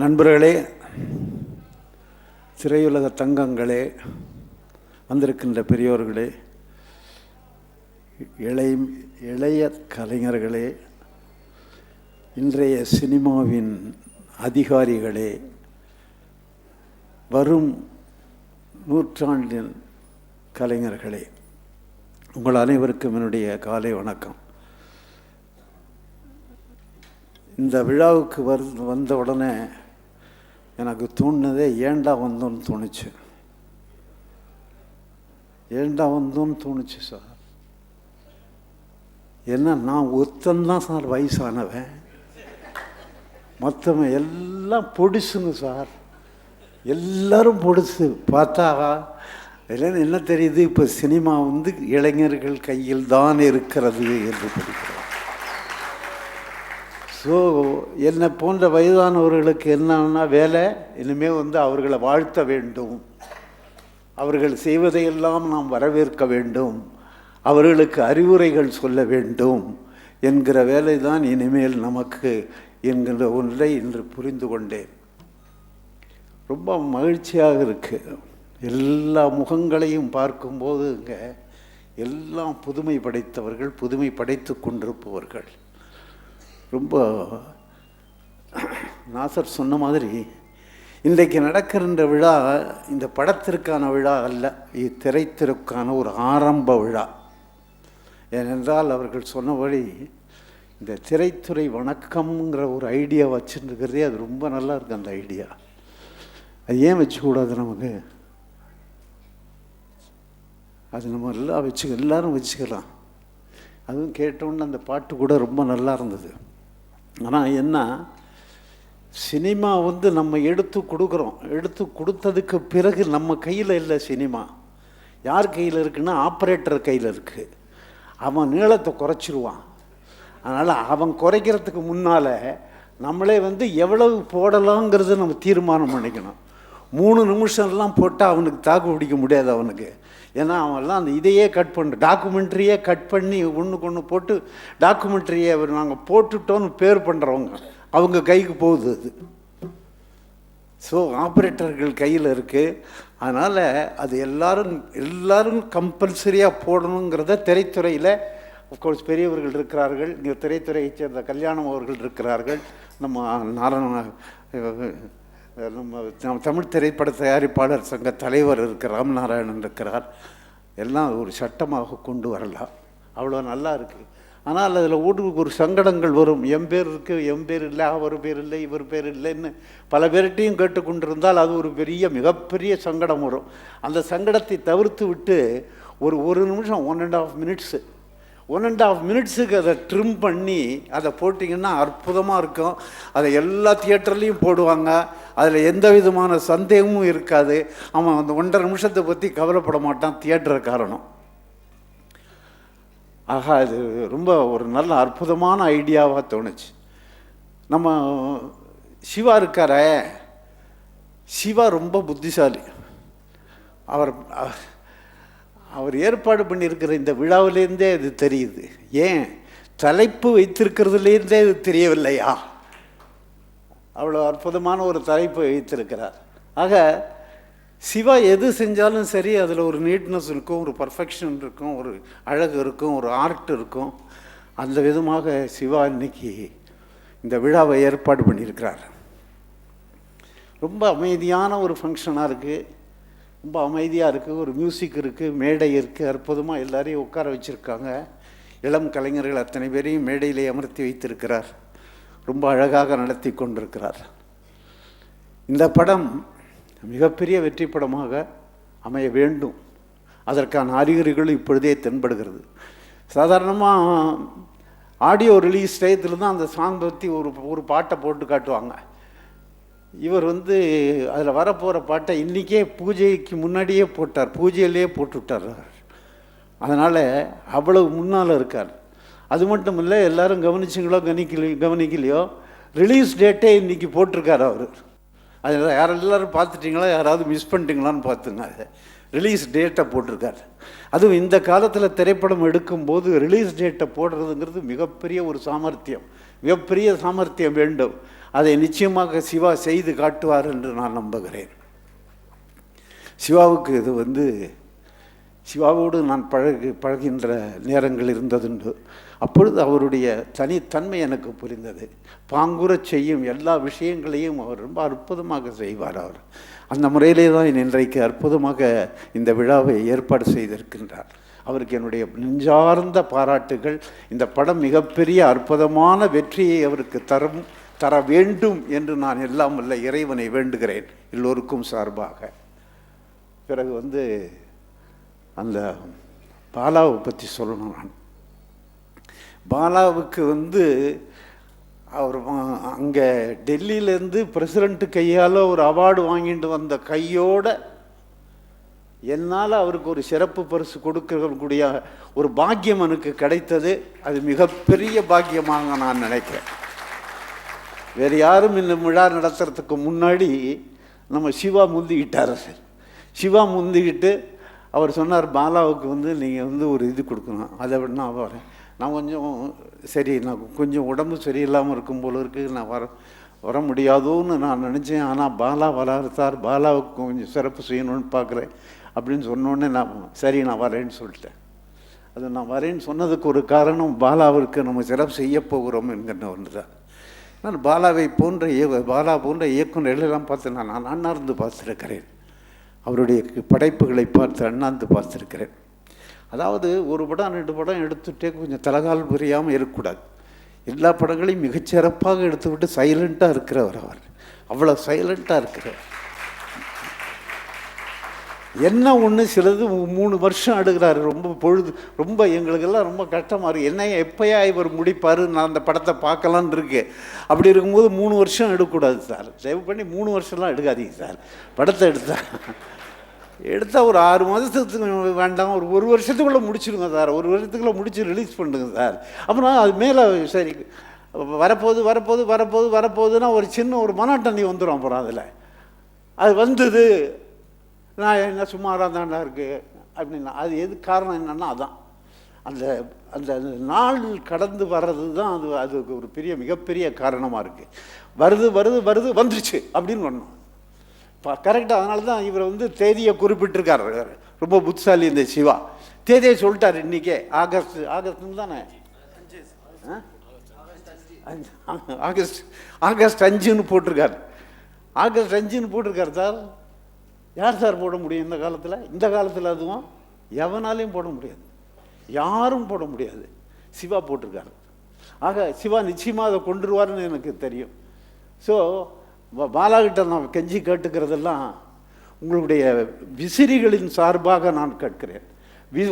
நண்பர்களே திரையுலக தங்கங்களே வந்திருக்கின்ற பெரியோர்களே இளைய இளைய கலைஞர்களே இன்றைய சினிமாவின் அதிகாரிகளே வரும் நூற்றாண்டின் கலைஞர்களே உங்கள் அனைவருக்கும் என்னுடைய காலை வணக்கம். இந்த விழாவுக்கு வரு வந்த உடனே எனக்கு தோணுனதே ஏண்டா வந்தோன்னு தோணுச்சு. ஏண்டா வந்தோன்னு தோணுச்சு சார்? என்ன நான் ஒருத்தன்தான் சார் வயசானவன். மற்றவன் எல்லாம் பொடிசுங்க சார். எல்லாரும் பொடிசு. பார்த்தா இதில் என்ன தெரியுது? இப்போ சினிமா வந்து இளைஞர்கள் கையில் தான் இருக்கிறது என்று படிக்கிறோம். ஸோ என்னை போன்ற வயதானவர்களுக்கு என்னன்னா வேலை இனிமேல் வந்து அவர்களை வாழ்த்த வேண்டும். அவர்கள் செய்வதையெல்லாம் நாம் வரவேற்க வேண்டும். அவர்களுக்கு அறிவுரைகள் சொல்ல வேண்டும் என்கிற வேலை தான் இனிமேல் நமக்கு என்கிற ஒன்றை இன்று புரிந்து கொண்டேன். ரொம்ப மகிழ்ச்சியாக இருக்குது எல்லா முகங்களையும் பார்க்கும்போது இங்கே எல்லாம் புதுமை படைத்தவர்கள் புதுமை படைத்து கொண்டிருப்பவர்கள். ரொம்ப நாசர் சொன்ன மாதிரி இன்றைக்கு நடக்கின்ற விழா இந்த படத்திற்கான விழா அல்ல இது திரைத்திற்கான ஒரு ஆரம்ப விழா. ஏனென்றால் அவர்கள் சொன்னபடி இந்த திரைத்துறை வணக்கம்ங்கிற ஒரு ஐடியா வச்சுருக்கிறதே அது ரொம்ப நல்லா இருக்குது அந்த ஐடியா. அது ஏன் வச்சுக்கூடாது நமக்கு? அது நம்ம எல்லாம் வச்சு எல்லாரும் வச்சுக்கலாம். அதுவும் கேட்டோன்னு அந்த பாட்டு கூட ரொம்ப நல்லா இருந்தது. ஆனால் என்ன சினிமா வந்து நம்ம எடுத்து கொடுக்குறோம். எடுத்து கொடுத்ததுக்கு பிறகு நம்ம கையில் இல்லை சினிமா. யார் கையில் இருக்குன்னா ஆப்ரேட்டர் கையில் இருக்குது அவன் நீளத்தை குறைச்சிருவான். அதனால் அவன் குறைக்கிறதுக்கு முன்னால் நம்மளே வந்து எவ்வளவு போடலாங்கிறத நம்ம தீர்மானம் பண்ணிக்கணும். மூணு நிமிஷம்லாம் போட்டால் அவனுக்கு தாக்கு பிடிக்க முடியாது அவனுக்கு. ஏன்னா அவன்லாம் அந்த இதையே கட் பண்ணு டாக்குமெண்ட்ரியே கட் பண்ணி ஒன்றுக்கு ஒன்று போட்டு டாக்குமெண்ட்ரியை அவர் நாங்கள் போட்டுட்டோன்னு பேர் பண்ணுறவங்க அவங்க கைக்கு போகுது அது. ஸோ ஆப்ரேட்டர்கள் கையில் இருக்குது அதனால் அது எல்லாரும் எல்லாரும் கம்பல்சரியாக போடணுங்கிறத திரைத்துறையில் அஃப்கோர்ஸ் பெரியவர்கள் இருக்கிறார்கள். இங்கே திரைத்துறையைச் சேர்ந்த கல்யாணம் அவர்கள் இருக்கிறார்கள். நம்ம நாராயண நம்ம தமிழ் திரைப்பட தயாரிப்பாளர் சங்க தலைவர் இருக்கிற ராமநாராயணன் இருக்கிறார். எல்லாம் ஒரு சட்டமாக கொண்டு வரலாம். அவ்வளோ நல்லா இருக்குது ஆனால் அதில் ஊருக்கு ஒரு சங்கடங்கள் வரும். என் பேர் இருக்குது என் பேர் இல்லை அவர் பேர் இல்லை இவர் பேர் இல்லைன்னு பல பேர்கிட்டையும் கேட்டுக்கொண்டிருந்தால் அது ஒரு பெரிய மிகப்பெரிய சங்கடம் வரும். அந்த சங்கடத்தை தவிர்த்து விட்டு ஒரு ஒரு நிமிஷம் one and half minutes one and half மினிட்ஸுக்கு அதை ட்ரிம் பண்ணி அதை போட்டிங்கன்னா அற்புதமாக இருக்கும். அதை எல்லா தியேட்டர்லேயும் போடுவாங்க. அதில் எந்த விதமான சந்தேகமும் இருக்காது. அவன் அந்த ஒன்றரை நிமிஷத்தை பற்றி கவலைப்பட மாட்டான் தியேட்டர் காரணம் ஆகா இது ரொம்ப ஒரு நல்ல அற்புதமான ஐடியாவாக தோணுச்சு. நம்ம சிவா இருக்காரே. சிவா ரொம்ப புத்திசாலி. அவர் அவர் ஏற்பாடு பண்ணியிருக்கிற இந்த விழாவிலேருந்தே அது தெரியுது. ஏன்? தலைப்பு வைத்திருக்கிறதுலேருந்தே அது தெரியவில்லையா? அவ்வளோ அற்புதமான ஒரு தலைப்பு வைத்திருக்கிறார். ஆக சிவா எது செஞ்சாலும் சரி அதில் ஒரு நீட்னஸ் இருக்கும் ஒரு பர்ஃபெக்ஷன் இருக்கும் ஒரு அழகு இருக்கும் ஒரு ஆர்ட் இருக்கும். அந்த விதமாக சிவா இன்னைக்கு இந்த விழாவை ஏற்பாடு பண்ணியிருக்கிறார். ரொம்ப அமைதியான ஒரு ஃபங்க்ஷனாக இருக்குது ரொம்ப அமைதியாக இருக்குது ஒரு மியூசிக் இருக்குது மேடை இருக்குது அற்புதமாக எல்லாரையும் உட்கார வச்சுருக்காங்க. இளம் கலைஞர்கள் அத்தனை பேரையும் மேடையிலே அமர்த்தி வைத்திருக்கிறார். ரொம்ப அழகாக நடத்தி கொண்டிருக்கிறார். இந்த படம் மிகப்பெரிய வெற்றி படமாக அமைய வேண்டும். அதற்கான அறிகுறிகளும் இப்பொழுதே தென்படுகிறது. சாதாரணமாக ஆடியோ ரிலீஸ் டயத்தில் தான் அந்த சாங் பற்றி ஒரு ஒரு பாட்டை போட்டு காட்டுவாங்க. இவர் வந்து அதில் வரப்போகிற பாட்டை இன்றைக்கே பூஜைக்கு முன்னாடியே போட்டார் பூஜையிலே போட்டுவிட்டார். அதனால் அவ்வளவு முன்னால் இருக்கார். அது மட்டும் இல்லை எல்லோரும் கவனிச்சிங்களோ கவனிக்கலையோ கவனிக்கலையோ ரிலீஸ் டேட்டே இன்றைக்கி போட்டிருக்கார் அவர். அதில் யார் எல்லோரும் பார்த்துட்டிங்களா யாராவது மிஸ் பண்ணிட்டீங்களான்னு பார்த்துங்க. அதை ரிலீஸ் டேட்டை போட்டிருக்கார். அதுவும் இந்த காலத்தில் திரைப்படம் எடுக்கும்போது ரிலீஸ் டேட்டை போடுறதுங்கிறது மிகப்பெரிய ஒரு சாமர்த்தியம். மிகப்பெரிய சாமர்த்தியம் வேண்டும். அதை நிச்சயமாக சிவா செய்து காட்டுவார் என்று நான் நம்புகிறேன். சிவாவுக்கு இது வந்து சிவாவோடு நான் பழகு பழகின்ற நேரங்கள் இருந்ததுண்டு. அப்பொழுது அவருடைய தனித்தன்மை எனக்கு புரிந்தது. பாங்குறச் செய்யும் எல்லா விஷயங்களையும் அவர் ரொம்ப அற்புதமாக செய்வார் அவர். அந்த முறையிலே தான் இன்றைக்கு அற்புதமாக இந்த விழாவை ஏற்பாடு செய்திருக்கின்றார். அவருக்கு என்னுடைய நெஞ்சார்ந்த பாராட்டுகள். இந்த படம் மிகப்பெரிய அற்புதமான வெற்றியை அவருக்கு தரும் தர வேண்டும் என்று நான் எல்லாம் வல்ல இறைவனை வேண்டுகிறேன் எல்லோருக்கும் சார்பாக. பிறகு வந்து அந்த பாலாவை பற்றி சொல்லணும் நான். பாலாவுக்கு வந்து அவர் அங்கே டெல்லியிலேருந்து பிரசிடெண்ட்டு கையால் ஒரு அவார்டு வாங்கிட்டு வந்த கையோட என்னால் அவருக்கு ஒரு சிறப்பு பரிசு கொடுக்கக்கூடிய ஒரு பாக்கியம் எனக்கு கிடைத்தது. அது மிகப்பெரிய பாக்கியமாக நான் நினைக்கிறேன். வேறு யாரும் இந்த விழா நடத்துறதுக்கு முன்னாடி நம்ம சிவா முந்திக்கிட்டார் சிவா முந்திக்கிட்டு அவர் சொன்னார் பாலாவுக்கு வந்து நீங்கள் வந்து ஒரு இது கொடுக்கணும். அதை விட நான் வரேன். நான் கொஞ்சம் சரி நான் கொஞ்சம் உடம்பு சரியில்லாமல் இருக்கும் போல இருக்கு. நான் வரேன். வர முடியாதோன்னு நான் நினச்சேன். ஆனால் பாலா வளர்த்தார். பாலாவுக்கு கொஞ்சம் சிறப்பு செய்யணும்னு பார்க்குறேன். அப்படின்னு சொன்னோடனே நான் சரி நான் வரேன்னு சொல்லிட்டேன். அது நான் வரேன்னு சொன்னதுக்கு ஒரு காரணம் பாலாவிற்கு நம்ம சிறப்பு செய்ய போகிறோம் என்கிற ஒன்று தான் நான் பாலாவை போன்ற இய பாலா போன்ற இயக்குநர்களெல்லாம் பார்த்து நான் அண்ணார்ந்து பார்த்துருக்கிறேன். அவருடைய படைப்புகளை பார்த்து அண்ணாந்து பார்த்துருக்கிறேன். அதாவது ஒரு படம் ரெண்டு படம் எடுத்துகிட்டே கொஞ்சம் தலகால் புரியாமல் இருக்கக்கூடாது. எல்லா படங்களையும் மிகச்சிறப்பாக எடுத்துவிட்டு சைலண்ட்டாக இருக்கிறவர் அவர். அவ்வளோ சைலண்ட்டாக இருக்கிறவர். என்ன ஒன்று சிலது மூணு வருஷம் எடுக்கிறாரு ரொம்ப பொழுது ரொம்ப எங்களுக்கெல்லாம் ரொம்ப கஷ்டமாக இருக்குது என்ன எப்போயா இவர் முடிப்பார்? நான் அந்த படத்தை பார்க்கலான் இருக்கேன். அப்படி இருக்கும்போது மூணு வருஷம் எடுக்கக்கூடாது சார். தயவு பண்ணி மூணு வருஷம்லாம் எடுக்காதீங்க சார். படத்தை எடுத்தா. எடுத்தால் ஒரு ஆறு மாதத்துக்கு வேண்டாம் ஒரு ஒரு வருஷத்துக்குள்ளே முடிச்சிடுங்க சார். ஒரு வருஷத்துக்குள்ளே முடிச்சு ரிலீஸ் பண்ணுங்க சார். அப்புறம் அது மேலே சரி வரப்போகுது வரப்போகுது வரப்போகுது வரப்போகுதுன்னா ஒரு சின்ன ஒரு மனாட்டண்ணி வந்துடும் அப்புறம் அதில். அது வந்தது நான் என்ன சுமாராக தாண்டா இருக்குது அப்படின்னா அது எது காரணம் என்னென்னா அதான். அந்த அந்த நாள் கடந்து வர்றது தான் அது அதுக்கு ஒரு பெரிய மிகப்பெரிய காரணமாக இருக்குது வருது வருது வருது வந்துருச்சு அப்படின்னு ஒன்றும் கரெக்டாக அதனால தான் இவர் வந்து தேதியை குறிப்பிட்டிருக்காரு. ரொம்ப புத்திசாலி இந்த சிவா. தேதியை சொல்லிட்டார் இன்றைக்கே ஆகஸ்ட் ஆகஸ்ட்னு தானே? ஆகஸ்ட் ஆகஸ்ட் அஞ்சுன்னு போட்டிருக்காரு. ஆகஸ்ட் அஞ்சுன்னு போட்டிருக்காரு சார். யார் சார் போட முடியும் இந்த காலத்தில்? இந்த காலத்தில் அதுவும் எவனாலையும் போட முடியாது. யாரும் போட முடியாது. சிவா போட்டிருக்காரு. ஆக சிவா நிச்சயமாக அதை கொண்டுருவார்னு எனக்கு தெரியும். ஸோ பாலாகிட்ட நான் கெஞ்சி கேட்டுக்கிறதெல்லாம் உங்களுடைய விசிறிகளின் சார்பாக நான் கேட்கிறேன். வி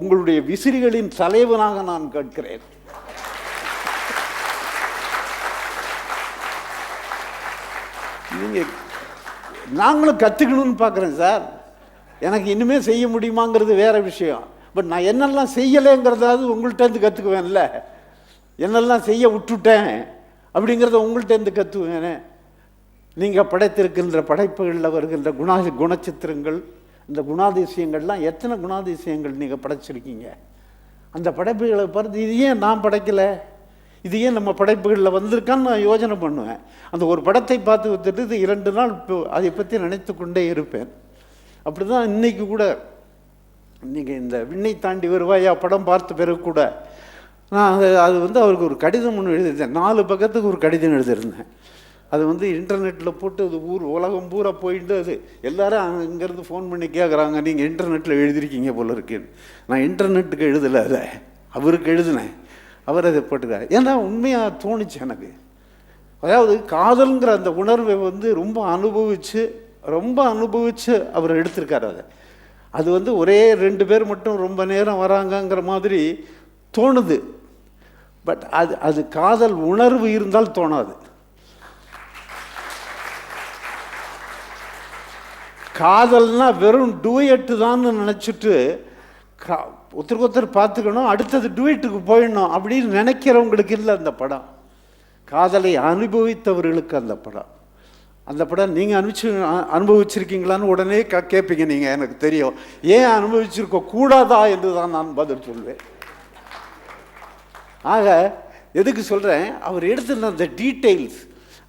உங்களுடைய விசிறிகளின் தலைவனாக நான் கேட்கிறேன். நீங்கள் நாங்களும் கற்றுக்கணும்னு பார்க்குறேன் சார். எனக்கு இனிமேல் செய்ய முடியுமாங்கிறது வேறு விஷயம். பட் நான் என்னெல்லாம் செய்யலைங்கிறதாவது உங்கள்கிட்டருந்து கற்றுக்குவேன்ல என்னெல்லாம் செய்ய விட்டுட்டேன் அப்படிங்கிறத உங்கள்கிட்டருந்து கற்றுக்குவேனே நீங்கள் படைத்திருக்கின்ற படைப்புகளில் வருகின்ற குணா குணச்சித்திரங்கள் இந்த குணாதிசயங்கள்லாம் எத்தனை குணாதிசயங்கள் நீங்கள் படைச்சிருக்கீங்க? அந்த படைப்புகளை பார்த்து இது ஏன் நான் படைக்கலை? இது ஏன் நம்ம படைப்புகளில் வந்திருக்கான்னு நான் யோசனை பண்ணுவேன். அந்த ஒரு படத்தை பார்த்து விட்டுட்டு இரண்டு நாள் அதை பற்றி நினைத்து கொண்டே இருப்பேன். அப்படி தான் இன்றைக்கி கூட இன்றைக்கி இந்த விண்ணை தாண்டி வருவாயா படம் பார்த்த பிறகு கூட. நான் அது அது வந்து அவருக்கு ஒரு கடிதம் ஒன்று எழுதியிருந்தேன். நாலு பக்கத்துக்கு ஒரு கடிதம் எழுதியிருந்தேன். அது வந்து இன்டர்நெட்டில் போட்டு அது ஊர் உலகம் பூரா போயிட்டு அது. எல்லாரும் இங்கேருந்து ஃபோன் பண்ணி கேட்குறாங்க நீங்கள் இன்டர்நெட்டில் எழுதிருக்கீங்க போல இருக்குன்னு நான் இன்டர்நெட்டுக்கு எழுதலை அதை. அவருக்கு எழுதினேன். அவர் அதை போட்டுக்கார் ஏன்னா உண்மையாக தோணுச்சு எனக்கு. அதாவது காதல்ங்கிற அந்த உணர்வை வந்து ரொம்ப அனுபவித்து ரொம்ப அனுபவித்து அவர் எடுத்திருக்கார் அதை. அது வந்து ஒரே ரெண்டு பேர் மட்டும் ரொம்ப நேரம் வராங்கங்கிற மாதிரி தோணுது. பட் அது அது காதல் உணர்வு இருந்தால் தோணாது. காதல்னா வெறும் டூயட்டு தான் நினச்சிட்டு கா ஒருத்தருக்கு ஒருத்தர் பார்த்துக்கணும் அடுத்தது டூயட்டுக்கு போயிடணும் அப்படின்னு நினைக்கிறவங்களுக்கு இல்லை அந்த படம். காதலை அனுபவித்தவர்களுக்கு அந்த படம். அந்த படம் நீங்கள் அனுப்பிச்சு அனுபவிச்சிருக்கீங்களான்னு உடனே க கேட்பீங்க நீங்கள் எனக்கு தெரியும். ஏன் அனுபவிச்சிருக்க கூடாதா என்று தான் நான் பதில் சொல்வேன். ஆக எதுக்கு சொல்கிறேன் அவர் எடுத்துருந்த அந்த டீட்டெயில்ஸ்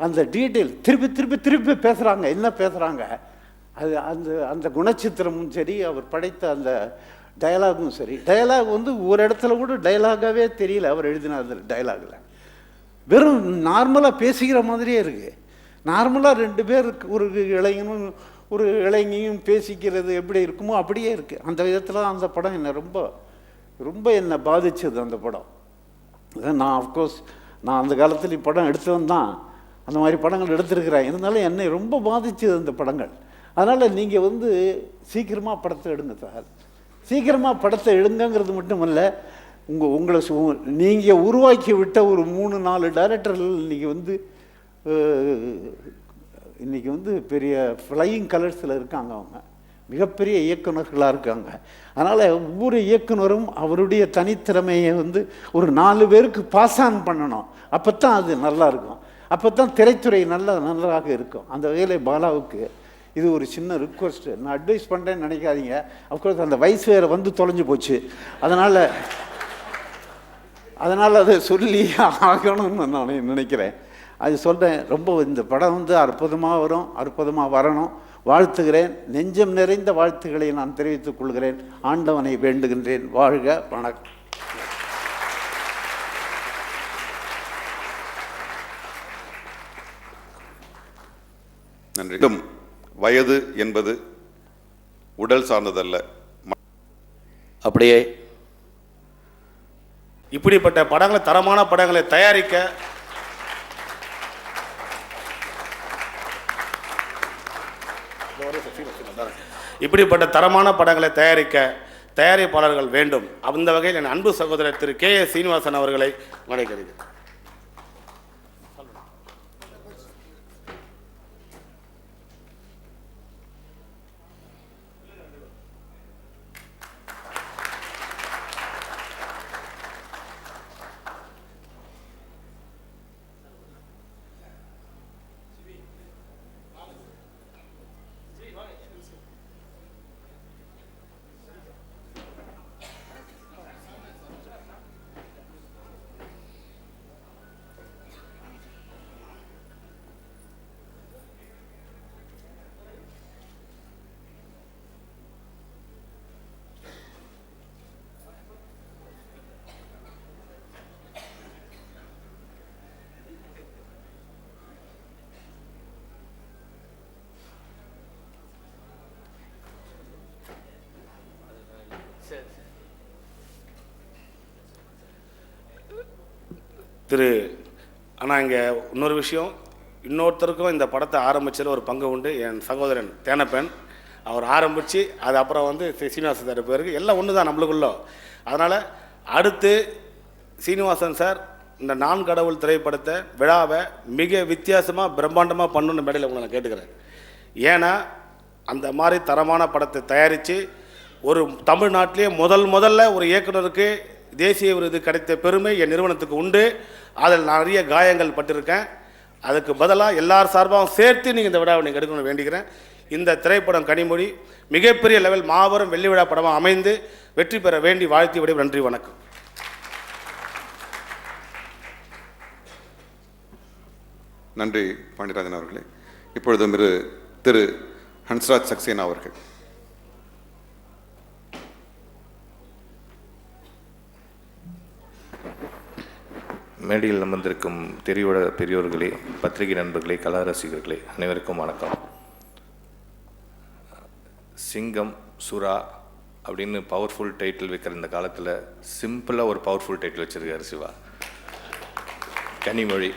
அந்த டீட்டெயில் திருப்பி திருப்பி திருப்பி பேசுகிறாங்க என்ன பேசுகிறாங்க அது அந்த அந்த குணச்சித்திரமும் சரி அவர் படைத்த அந்த டயலாகும் சரி. டயலாக் வந்து ஒரு இடத்துல கூட டயலாகாகவே தெரியல. அவர் எழுதின அந்த டயலாகில் வெறும் நார்மலாக பேசிக்கிற மாதிரியே இருக்குது நார்மலாக ரெண்டு பேர் ஒரு இளைஞனும் ஒரு இளைஞியும் பேசிக்கிறது எப்படி இருக்குமோ அப்படியே இருக்குது அந்த விதத்தில் அந்த படம் என்னை ரொம்ப ரொம்ப என்னை பாதித்தது அந்த படம். நான் அஃப்கோர்ஸ் நான் அந்த காலத்தில் படம் எடுத்தவன் தான். அந்த மாதிரி படங்கள் எடுத்திருக்கிறேன். இருந்தாலும் என்னை ரொம்ப பாதித்தது அந்த படங்கள். அதனால் நீங்கள் வந்து சீக்கிரமாக படத்தை எடுங்க சார். சீக்கிரமாக படத்தை எடுங்கங்கிறது மட்டும் இல்லை உங்கள் உங்களை சு நீங்கள் உருவாக்கி விட்ட ஒரு மூணு நாலு டைரக்டர்கள் இன்றைக்கி வந்து இன்றைக்கி இன்னைக்கு வந்து பெரிய ஃப்ளையிங் கலர்ஸில் இருக்காங்க அவங்க. மிகப்பெரிய இயக்குனர்களாக இருக்காங்க. அதனால் ஒவ்வொரு இயக்குனரும் அவருடைய தனித்திறமையை வந்து ஒரு நாலு பேருக்கு பாஸ் ஆன் பண்ணணும். அப்போ தான் அது நல்லா இருக்கும். அப்போ தான் திரைத்துறை நல்லா நல்லாக இருக்கும். அந்த வகையில் பாலாவுக்கு இது ஒரு சின்ன ரிக்வஸ்ட்டு நான் அட்வைஸ் பண்ணுறேன்னு நினைக்காதீங்க. அஃப்கோர்ஸ் அந்த வயசு வேறு வந்து தொலைஞ்சு போச்சு. அதனால் அதனால் அதை சொல்லி ஆகணும்னு நான் நினைக்கிறேன். அது சொல்கிறேன் ரொம்ப இந்த படம் வந்து அற்புதமாக வரும் அற்புதமாக வரணும். வாழ்த்துகிறேன். நெஞ்சம் நிறைந்த வாழ்த்துக்களை நான் தெரிவித்துக் கொள்கிறேன். ஆண்டவனை வேண்டுகின்றேன். வாழ்க வணக்கம். நன்றி. வயது என்பது உடல் சார்ந்ததல்ல. அப்படியே. இப்படிப்பட்ட படங்களை தரமான படங்களை தயாரிக்க இப்படிப்பட்ட தரமான படங்களை தயாரிக்க தயாரிப்பாளர்கள் வேண்டும். அந்த வகையில் என் அன்பு சகோதரர் திரு கே எஸ் சீனிவாசன் அவர்களை வணங்குகிறேன். திரு ஆனால் இங்கே இன்னொரு விஷயம். இன்னொருத்தருக்கும் இந்த படத்தை ஆரம்பிச்சதில் ஒரு பங்கு உண்டு. என் சகோதரன் தேனப்பன் அவர் ஆரம்பித்து அது அப்புறம் வந்து சீனிவாசன் சார் பேருக்கு எல்லாம் ஒன்று தான் நம்மளுக்குள்ள. அதனால் அடுத்து சீனிவாசன் சார் இந்த நான் கடவுள் திரைப்படத்தை விழாவை மிக வித்தியாசமாக பிரம்மாண்டமாக பண்ணணும்னு மேடையில் உங்களை நான் கேட்டுக்கிறேன். ஏன்னா அந்த மாதிரி தரமான படத்தை தயாரித்து ஒரு தமிழ்நாட்டிலே முதல் முதல்ல ஒரு இயக்குனருக்கு தேசிய விருது கிடைத்த பெருமை என் நிறுவனத்துக்கு உண்டு. அதில் நிறைய காயங்கள் பட்டிருக்கேன். அதுக்கு பதிலாக எல்லார் சார்பாகவும் சேர்த்து நீங்கள் இந்த விழாவை நீங்கள் எடுக்கணும்னு வேண்டிக்கிறேன். இந்த திரைப்படம் கனிமொழி மிகப்பெரிய லெவல் மாபெரும் வெள்ளி விழா படமாக அமைந்து வெற்றி பெற வேண்டி வாழ்த்தி விட நன்றி வணக்கம். நன்றி பாண்டியராஜன் அவர்களே. இப்பொழுதும் திரு திரு ஹன்ஸ்ராஜ் சக்சேனா அவர்கள். மேடையில் அமர்ந்திருக்கும் திரையுட பெரியோர்களே பத்திரிகை நண்பர்களே கலா ரசிகர்களே அனைவருக்கும் வணக்கம். சிங்கம் சுறா அப்படின்னு பவர்ஃபுல் டைட்டில் வைக்கிற இந்த காலத்தில் சிம்பிளாக ஒரு பவர்ஃபுல் டைட்டில் வச்சுருக்காரு சிவா. கனிமொழி.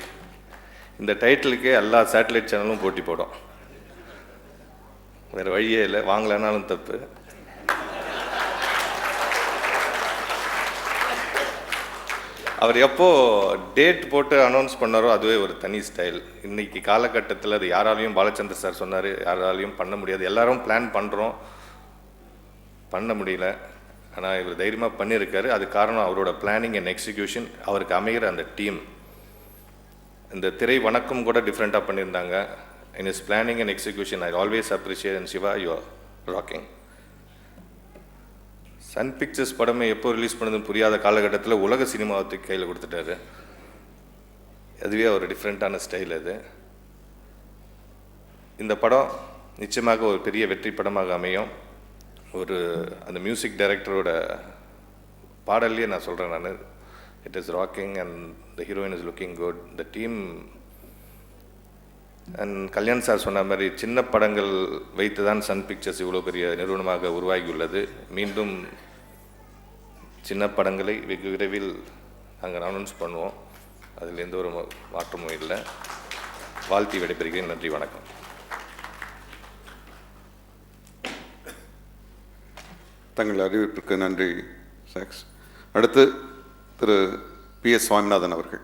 இந்த டைட்டிலுக்கே எல்லா சேட்டலைட் சேனலும் போட்டி போடும். வேறு வழியே இல்லை வாங்கலைனாலும் தப்பு. அவர் எப்போ டேட் போட்டு அனௌன்ஸ் பண்ணாரோ அதுவே ஒரு தனி ஸ்டைல் இன்னைக்கு காலகட்டத்தில் அது யாராலையும் பாலச்சந்தர் சார் சொன்னார் யாராலையும் பண்ண முடியாது. எல்லாரும் பிளான் பண்ணுறோம் பண்ண முடியல. ஆனால் இவர் தைரியமாக பண்ணியிருக்காரு அது காரணம் அவரோட பிளானிங் அண்ட் எக்ஸிக்யூஷன் அவருக்கு அமைகிற அந்த டீம் இந்த திரை வணக்கம் கூட டிஃப்ரெண்ட்டாக பண்ணியிருந்தாங்க. In is planning and execution I always appreciate and Siva you rocking Sun Pictures படமே எப்போ ரிலீஸ் பண்ணதுன்னு புரியாத காலகட்டத்தில் உலக சினிமாவத்துக்கு கையில் கொடுத்துட்டாரு. அதுவே ஒரு டிஃப்ரெண்ட்டான ஸ்டைல் அது. இந்த படம் நிச்சயமாக ஒரு பெரிய வெற்றி படமாக அமையும். ஒரு அந்த மியூசிக் டைரக்டரோட பாடல்லையே நான் சொல்கிறேன் நான். It is rocking and the heroine is looking good the team and Kalyan sir சொன்ன மாதிரி சின்ன படங்கள் வைத்து தான் சன் பிக்சர்ஸ் இவ்வளோ பெரிய நிறுவனமாக உருவாகியுள்ளது. மீண்டும் சின்ன படங்களை வெகு விரைவில் நாங்கள் அனௌன்ஸ் பண்ணுவோம். அதில் எந்த ஒரு மாற்றமும் இல்லை. வாழ்த்தி விடைபெறுகிறேன். நன்றி வணக்கம். தங்கள் அறிவிப்பிற்கு நன்றி சாக்ஸ். அடுத்து திரு பி எஸ் சுவாமிநாதன் அவர்கள்.